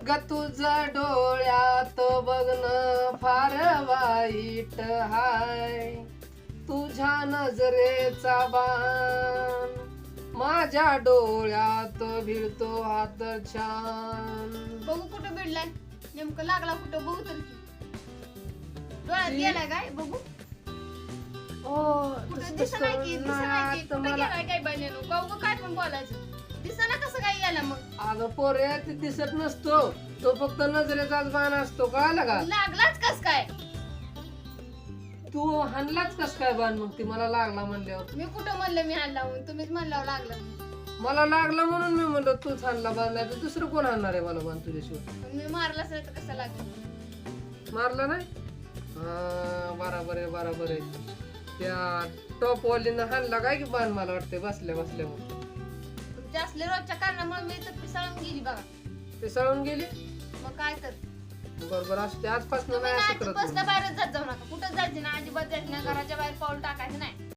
ग तुझं डोळ्यात बघणं फार वाईट हाय. तुझ्या नजरेचा बाण माझ्या डोळ्यात भिडतो हात छान. बघू कुठं भिडलाय? नेमकं लागला कुठं बघू तर की. डोळ्यात गेलाय काय? बघू. ओ कुठं? तसं दिसत नाही की तसं दिसत नाही नाही की. तर कुठं मला गेलाय काय बहिणीनो? गाऊ काय पण बोलायचं. दिसना कसं अगं पोरे ते दिसत नसतो. तो फक्त नजरेचाच बाण असतो कळालं का? लागलाच कस काय? तू हाणलाच कस काय बाण मग? ती मला लागला म्हणल्यावर. मी कुठं म्हणलं मी हाल लावून तुम्हीच म्हणल्यावर लागलं मला लागला म्हणून मी म्हणलं तूच हाणला बाण नाही तर दुसरं कोण हाणणार आहे मला बाण तुझ्याशिवाय? पण मी मारलाच नाही तर कसं लागलं? मारला नाही? हा बराबर आहे बराबर आहे. त्या टॉप वालीनं हाणला काय की बाण मला वाटतंय? बसल्या बसल्या मग. तुमच्या असले रोजच्या कारणामुळे मी तर पिसाळून गेली बघा. ते सळून गेली? मग काय तर. बरोबर असते आजपासून तुम्ही नाही असं नाही करत बसल्या मी. बाहेरच जात जाऊ नका. कुठं जायचं ना अजिबात जायचं नाही. घराच्या बाहेर पाऊल टाकायचं नाही.